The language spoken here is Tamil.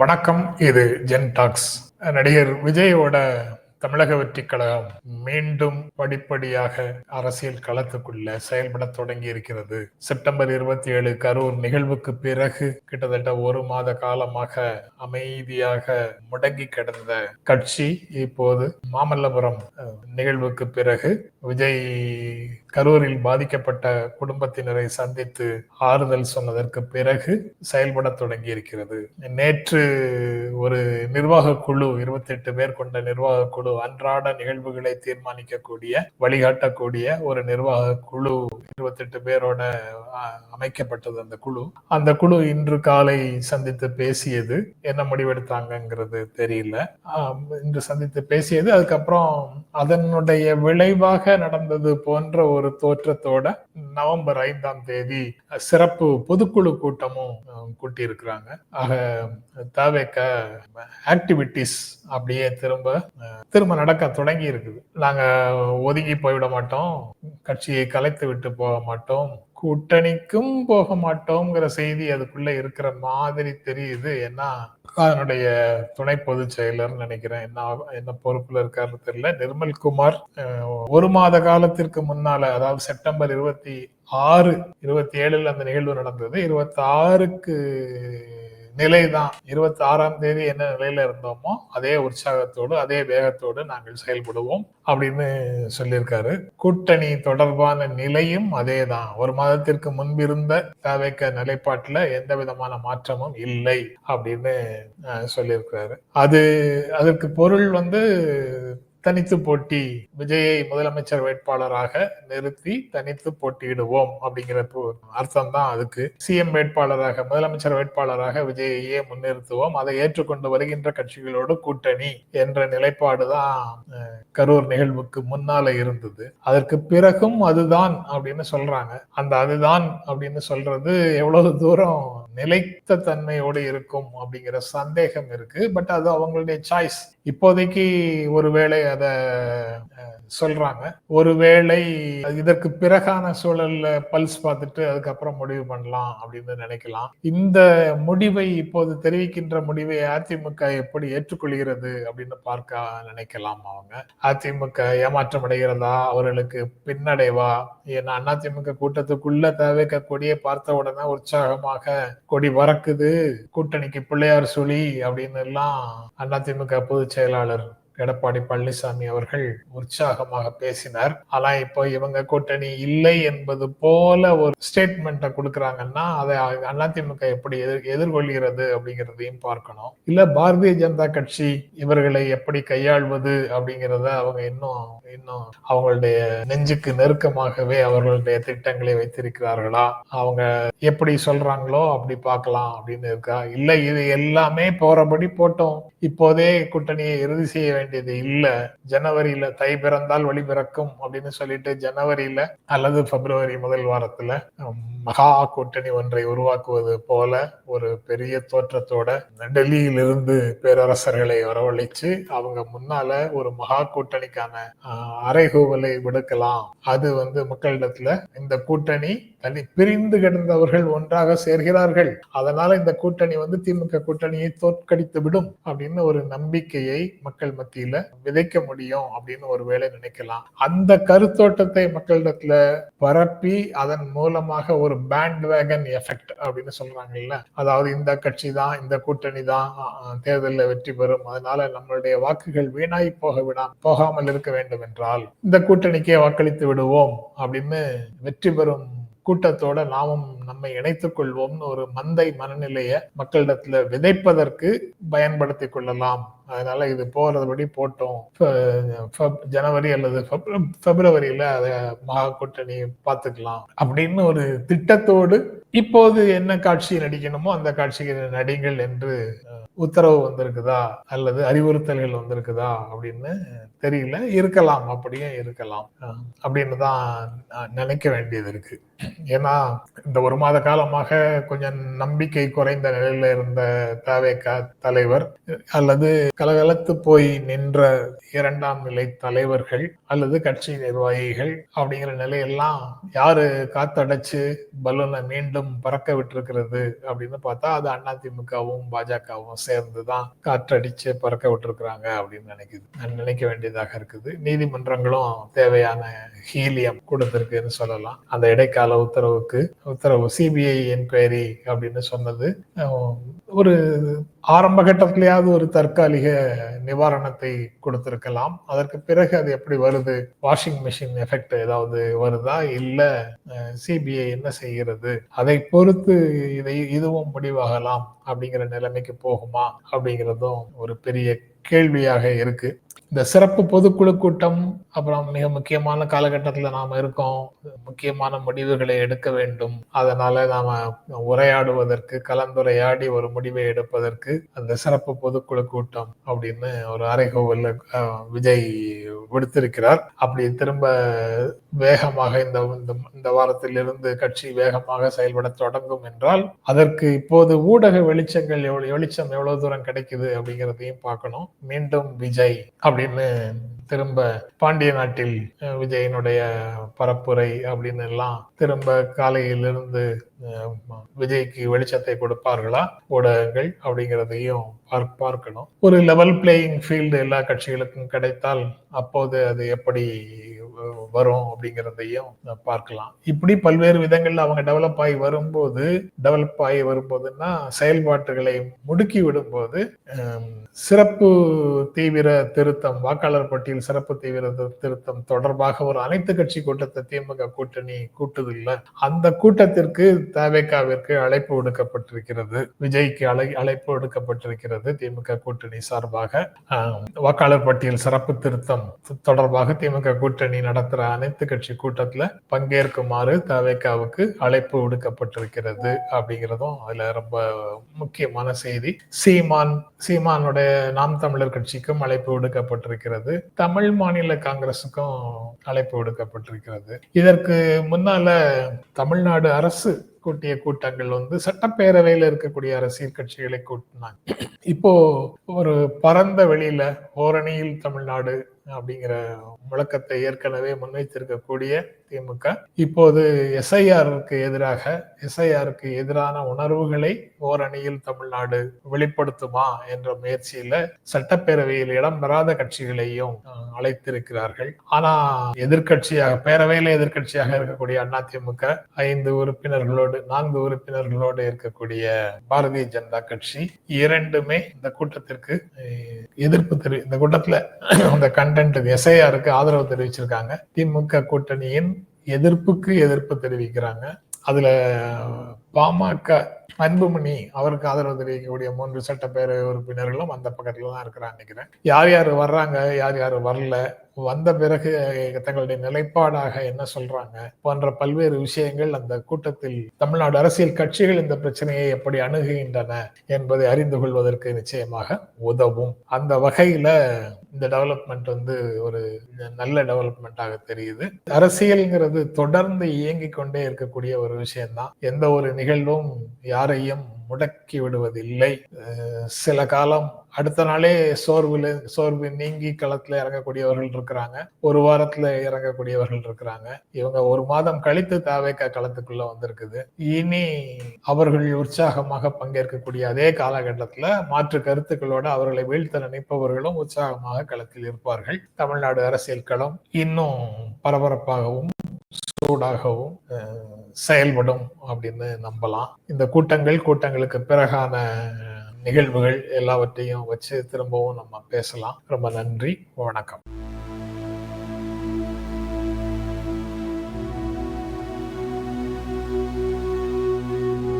வணக்கம் இது ஜென் டாக்ஸ். நடிகர் விஜயோட தமிழக வெற்றி கழகம் மீண்டும் படிப்படியாக அரசியல் களத்துக்குள்ள செயல்பட தொடங்கி இருக்கிறது. செப்டம்பர் இருபத்தி ஏழு கரூர் நிகழ்வுக்கு பிறகு கிட்டத்தட்ட ஒரு மாத காலமாக அமைதியாக முடங்கி கிடந்த கட்சி இப்போது மாமல்லபுரம் நிகழ்வுக்கு பிறகு விஜய் கரூரில் பாதிக்கப்பட்ட குடும்பத்தினரை சந்தித்து ஆறுதல் சொன்னதற்கு பிறகு செயல்பட தொடங்கி இருக்கிறது நேற்று ஒரு நிர்வாக குழு இருபத்தி எட்டு பேர் கொண்ட நிர்வாக குழு அன்றாட நிகழ்வுகளை தீர்மானிக்கக்கூடிய வழிகாட்டக்கூடிய ஒரு நிர்வாக குழு இருபத்தி எட்டு பேரோட அஹ், அமைக்கப்பட்டது அந்த குழு. அந்த குழு இன்று காலை சந்தித்து பேசியது என்ன முடிவெடுத்தாங்கங்கிறது தெரியல. இன்று சந்தித்து பேசியது அதுக்கப்புறம் அதனுடைய விளைவாக நடந்தது போன்ற ஒரு ஒரு தோற்றத்தோட நவம்பர் ஐந்தாம் தேதி சிறப்பு பொதுக்குழு கூட்டமும் கூட்டி இருக்கிறாங்க ஆக தவேக்க ஆக்டிவிட்டிஸ் அப்படியே திரும்ப திரும்ப நடக்க தொடங்கி இருக்குது. நாங்க ஒதுங்கி போய்விட மாட்டோம். கட்சியை கலைத்து விட்டு போக மாட்டோம். கூட்டணிக்கும் போக மாட்டோங்கிற செய்தி அதுக்குள்ள இருக்கிற மாதிரி தெரியுது. ஏன்னா அதனுடைய துணை பொதுச் செயலர் நினைக்கிறேன். என்ன என்ன பொறுப்புல இருக்காருன்னு தெரியல. நிர்மல் குமார் ஒரு மாத காலத்திற்கு முன்னால அதாவது செப்டம்பர் இருபத்தி ஆறு இருபத்தி ஏழுல அந்த நிகழ்வு நடந்தது. இருபத்தி ஆறுக்கு நிலைதான். இருபத்தி ஆறாம் தேதி என்ன நிலையில இருந்தோமோ அதே உற்சாகத்தோடு அதே வேகத்தோடு நாங்கள் செயல்படுவோம் அப்படின்னு சொல்லியிருக்காரு. கூட்டணி தொடர்பான நிலையும் அதே தான் ஒரு மாதத்திற்கு முன்பிருந்த தவைக்க நிலைப்பாட்டில் எந்த விதமான மாற்றமும் இல்லை அப்படின்னு சொல்லியிருக்கிறாரு. அது அதற்கு பொருள் வந்து தனித்து போட்டி விஜயை முதலமைச்சர் வேட்பாளராக நிறுத்தி தனித்து போட்டியிடுவோம் அப்படிங்கிற அர்த்தம் தான் அதுக்கு. சிஎம் வேட்பாளராக முதலமைச்சர் வேட்பாளராக விஜயையே முன்னிறுத்துவோம். அதை ஏற்றுக்கொண்டு வருகின்ற கட்சிகளோடு கூட்டணி என்ற நிலைப்பாடு தான் கரூர் நிகழ்வுக்கு முன்னால இருந்தது. அதற்கு பிறகும் அதுதான் அப்படின்னு சொல்றாங்க. அந்த அதுதான் அப்படின்னு சொல்றது எவ்வளவு தூரம் நிலைத்த தன்மையோடு இருக்கும் அப்படிங்கிற சந்தேகம் இருக்கு. பட் அது அவங்களுடைய சாய்ஸ் இப்போதைக்கு ஒருவேளை அத சொல்றாங்க. ஒருவேளை இதற்கு பிறகான சூழல்ல பல்ஸ் பார்த்துட்டு அதுக்கப்புறம் முடிவு பண்ணலாம் அப்படின்னு நினைக்கலாம். இந்த முடிவை இப்போது தெரிவிக்கின்ற முடிவை அதிமுக எப்படி ஏற்றுக்கொள்கிறது அப்படின்னு பார்க்க நினைக்கலாம் அவங்க. அதிமுக ஏமாற்றம் அடைகிறதா அவர்களுக்கு பின்னடைவா? ஏன்னா அதிமுக கூட்டத்துக்குள்ள தவிர்க்க கொடியை பார்த்த உடனே உற்சாகமாக கொடி பறக்குது. கூட்டணிக்கு பிள்ளையார் சுழி அப்படின்னு எல்லாம் அதிமுக பொதுச் செயலாளர். எடப்பாடி பழனிசாமி அவர்கள் உற்சாகமாக பேசினார். ஆனா இப்போ இவங்க கூட்டணி இல்லை என்பது போல ஒரு ஸ்டேட்மெண்ட்டை கொடுக்கறாங்கன்னா அதை அதிமுக எப்படி எதிர் எதிர்கொள்கிறது அப்படிங்கிறதையும் பார்க்கணும். இல்ல பாரதிய ஜனதா கட்சி இவர்களை எப்படி கையாள்வது அப்படிங்கிறத அவங்க இன்னும் இன்னும் அவங்களுடைய நெஞ்சுக்கு நெருக்கமாகவே அவர்களுடைய திட்டங்களை வைத்திருக்கிறார்களா? அவங்க எப்படி சொல்றாங்களோ அப்படி பார்க்கலாம் அப்படின்னு இருக்கா? இல்ல இது எல்லாமே போறபடி போட்டோம். இப்போதே கூட்டணியை இறுதி செய்ய வேண்டியது இல்ல. ஜனவரியில தை பிறந்தால் வழி பிறக்கும் அப்படின்னு சொல்லிட்டு ஜனவரியில அல்லது பிப்ரவரி முதல் வாரத்துல மகா கூட்டணி ஒன்றை உருவாக்குவது போல ஒரு பெரிய தோற்றத்தோட டெல்லியிலிருந்து பேரரசர்களை வரவழைச்சு அவங்க முன்னால ஒரு மகா கூட்டணிக்கான அறைகூவலை விடுக்கலாம். அது வந்து மக்களிடத்துல இந்த கூட்டணி தனி பிரிந்து கிடந்தவர்கள் ஒன்றாக சேர்கிறார்கள். அதனால இந்த கூட்டணி வந்து திமுக கூட்டணியை தோற்கடித்து விடும் அப்படின்னு ஒரு நம்பிக்கையை மக்கள் மத்திய மத்தியில விதைக்க முடியும் அப்படின்னு ஒரு வேலை நினைக்கலாம். அந்த கருத்தோட்டத்தை மக்களிடத்துல பரப்பி அதன் மூலமாக ஒரு பேண்ட் வேகன் எஃபெக்ட் அப்படின்னு சொல்றாங்கல்ல. அதாவது இந்த கட்சி தான் இந்த கூட்டணி தான் தேர்தலில் வெற்றி பெறும். அதனால நம்மளுடைய வாக்குகள் வீணாய் போக விடாம போகாமல் இருக்க வேண்டும் என்றால் இந்த கூட்டணிக்கே வாக்களித்து விடுவோம் அப்படின்னு வெற்றி பெறும் கூட்டத்தோட நாமும் நம்மை இணைத்துக் கொள்வோம்னு ஒரு மந்தை மனநிலையை மக்களிடத்துல விதைப்பதற்கு பயன்படுத்தி கொள்ளலாம். அதனால இது போறதுபடி போட்டோம். ஃப- ஜனவரி அல்லது பிப்ரவரியில அதை மகா கூட்டணி பார்த்துக்கலாம். அப்படின்னு ஒரு திட்டத்தோடு இப்போது என்ன காட்சி நடிக்கணுமோ அந்த காட்சிக்கு நடிங்கள் என்று உத்தரவு வந்திருக்குதா? அல்லது அறிவுறுத்தல்கள் வந்திருக்குதா? அப்படின்னு தெரியல. இருக்கலாம் அப்படியும் இருக்கலாம். அப்படின்னு தான் நினைக்க வேண்டியது இருக்கு. ஏன்னா இந்த ஒரு மாத காலமாக கொஞ்சம் நம்பிக்கை குறைந்த நிலையில இருந்த தவேக தலைவர் அல்லது கலகலத்து போய் நின்ற இரண்டாம் நிலை தலைவர்கள் அல்லது கட்சி நிர்வாகிகள் அப்படிங்கிற நிலையெல்லாம் யாரு காத்தடைச்சு பலூனை மீண்டும் மீண்டும் பறக்க விட்டிருக்கிறது அப்படின்னு பார்த்தா அது அதிமுகவும் பாஜகவும் சேர்ந்து தான் காற்றடிச்சு பறக்க விட்டுருக்குறாங்க அப்படின்னு நினைக்குது. நினைக்க வேண்டியதாக இருக்குது. நீதிமன்றங்களும் தேவையான ஹீலியம் கொடுத்திருக்குன்னு சொல்லலாம். அந்த இடைக்கால உத்தரவுக்கு உத்தரவு சிபிஐ என்கொயரி அப்படின்னு சொன்னது ஒரு ஆரம்ப கட்டத்திலேயாவது ஒரு தற்காலிக நிவாரணத்தை கொடுத்திருக்கலாம். அதற்கு பிறகு அது எப்படி வருது? வாஷிங் மிஷின் எஃபெக்ட் ஏதாவது வருதா? இல்ல சிபிஐ என்ன செய்கிறது? அதை பொறுத்து இதை இதுவும் முடிவாகலாம் அப்படிங்கிற நிலைமைக்கு போகுமா அப்படிங்கிறதும் ஒரு பெரிய கேள்வியாக இருக்கு. இந்த சிறப்பு பொதுக்குழு கூட்டம் அப்புறம் மிக முக்கியமான காலகட்டத்தில் நாம் இருக்கோம். முக்கியமான முடிவுகளை எடுக்க வேண்டும். அதனால நாம உரையாடுவதற்கு கலந்துரையாடி ஒரு முடிவை எடுப்பதற்கு அந்த சிறப்பு பொதுக்குழு கூட்டம் அப்படின்னு ஒரு அறைகோவல்ல விஜய் விடுத்திருக்கிறார். அப்படி திரும்ப வேகமாக இந்த இந்த வாரத்திலிருந்து கட்சி வேகமாக செயல்பட தொடங்கும் என்றால் அதற்கு இப்போது ஊடக வெளிச்சங்கள் எவ்வளவு வெளிச்சம் எவ்வளவு தூரம் கிடைக்குது அப்படிங்கிறதையும் பார்க்கணும். மீண்டும் விஜய் அப்படி அப்படின்னு திரும்ப பாண்டிய நாட்டில் விஜயனுடைய பரப்புரை அப்படின்னு எல்லாம் திரும்ப காலையிலிருந்து விஜய்க்கு வெளிச்சத்தை கொடுப்பார்களா? ஊடகங்கள் அப்படிங்கிறதையும் பார்க்கணும். ஒரு லெவல் பிளேயிங் ஃபீல்டு எல்லா கட்சிகளுக்கும் கிடைத்தால் அப்போது அது எப்படி வரும் அப்படிங்கிறதையும் பார்க்கலாம். இப்படி பல்வேறு விதங்கள்ல அவங்க டெவலப் ஆகி வரும்போது டெவலப் ஆகி வரும்போதுன்னா செயல்பாட்டுகளை முடுக்கி விடும்போது சிறப்பு தீவிர திருத்தம் வாக்காளர் பட்டியல் சிறப்பு தீவிர திருத்தம் தொடர்பாக ஒரு அனைத்து கட்சி கூட்டத்தை திமுக கூட்டணி கூட்டுதில்ல. அந்த கூட்டத்திற்கு தேவைக்காவிற்கு அழைப்பு விடுக்கப்பட்டிருக்கிறது. விஜய்க்கு அழை அழைப்பு விடுக்கப்பட்டிருக்கிறது திமுக கூட்டணி சார்பாக. வாக்காளர் பட்டியல் சிறப்பு திருத்தம் தொடர்பாக திமுக கூட்டணி நடத்துற அனைத்து கட்சி கூட்டத்துல பங்கேற்குமாறு தவேக்காவுக்கு அழைப்பு விடுக்கப்பட்டிருக்கிறது அப்படிங்கிறதும் அதுல ரொம்ப முக்கியமான செய்தி. சீமான் சீமானுடைய நாம் தமிழர் கட்சிக்கும் அழைப்பு விடுக்கப்பட்டிருக்கிறது. தமிழ் மாநில காங்கிரசுக்கும் அழைப்பு விடுக்கப்பட்டிருக்கிறது. இதற்கு முன்னால தமிழ்நாடு அரசு கூட்டிய கூட்டங்கள் வந்து சட்டப்பேரவையில் இருக்கக்கூடிய அரசியல் கட்சிகளை கூட்டினாங்க. இப்போ ஒரு பரந்த வெளியில ஓரணியில் தமிழ்நாடு அப்படிங்கிற முழக்கத்தை ஏற்கனவே முன்வைத்திருக்கக்கூடிய திமுக. இப்போது எஸ்ஐஆருக்கு எதிராக எஸ்ஐஆருக்கு எதிரான உணர்வுகளை ஓரணியில் தமிழ்நாடு வெளிப்படுத்துமா என்ற முயற்சியில சட்டப்பேரவையில் இடம்பெறாத கட்சிகளையும் அழைத்திருக்கிறார்கள். ஆனா எதிர்கட்சியாக பேரவையில எதிர்கட்சியாக இருக்கக்கூடிய அதிமுக ஐந்து உறுப்பினர்களோடு நான்கு உறுப்பினர்களோடு இருக்கக்கூடிய பாரதிய ஜனதா கட்சி இரண்டுமே இந்த கூட்டத்திற்கு எதிர்ப்பு தெரிவி இந்த கூட்டத்துல அந்த கண்டென்ட் எஸ்ஐஆருக்கு ஆதரவு தெரிவிச்சிருக்காங்க. திமுக கூட்டணியின் எதிர்ப்புக்கு எதிர்ப்பு தெரிவிக்கிறாங்க. அதுல பாமக அன்புமணி அவருக்கு ஆதரவு தெரிவிக்கக்கூடிய மூன்று சட்டப்பேரவை உறுப்பினர்களும் அந்த பக்கத்துல தான் இருக்கிறான் நினைக்கிறேன். யார் யார் வர்றாங்க யார் யார் வரல வந்த பிறகு தங்களுடைய நிலைப்பாடாக என்ன சொல்றாங்க போன்ற பல்வேறு விஷயங்கள் அந்த கூட்டத்தில் தமிழ்நாடு அரசியல் கட்சிகள் இந்த பிரச்சனையை எப்படி அணுகுகின்றன என்பதை அறிந்து கொள்வதற்கு நிச்சயமாக உதவும். அந்த வகையில இந்த டெவலப்மெண்ட் வந்து ஒரு நல்ல டெவலப்மெண்ட்டாக தெரியுது. அரசியல்ங்கிறது தொடர்ந்து இயங்கிக் கொண்டே இருக்கக்கூடிய ஒரு விஷயம்தான். எந்த ஒரு நிகழ்வும் யாரையும் முடக்கி விடுவதில்லை. சில காலம் அடுத்த நாளே சோர்வில் சோர்வு நீங்கி களத்துல இறங்கக்கூடியவர்கள் இருக்கிறாங்க. ஒரு வாரத்துல இறங்கக்கூடியவர்கள் இருக்கிறாங்க. இவங்க ஒரு மாதம் கழித்து தாவேக்க களத்துக்குள்ள வந்திருக்குது. இனி அவர்கள் உற்சாகமாக பங்கேற்கக்கூடிய அதே காலகட்டத்துல மாற்று கருத்துக்களோட அவர்களை வீழ்த்த நினைப்பவர்களும் உற்சாகமாக களத்தில் இருப்பார்கள். தமிழ்நாடு அரசியல் களம் இன்னும் பரபரப்பாகவும் சூடாகவும் செயல்படும் அப்படின்னு நம்பலாம். இந்த கூட்டங்கள் கூட்டங்களுக்கு பிறகான நிகழ்வுகள் எல்லாவற்றையும் வச்சு திரும்பவும் நம்ம பேசலாம். ரொம்ப நன்றி. வணக்கம்.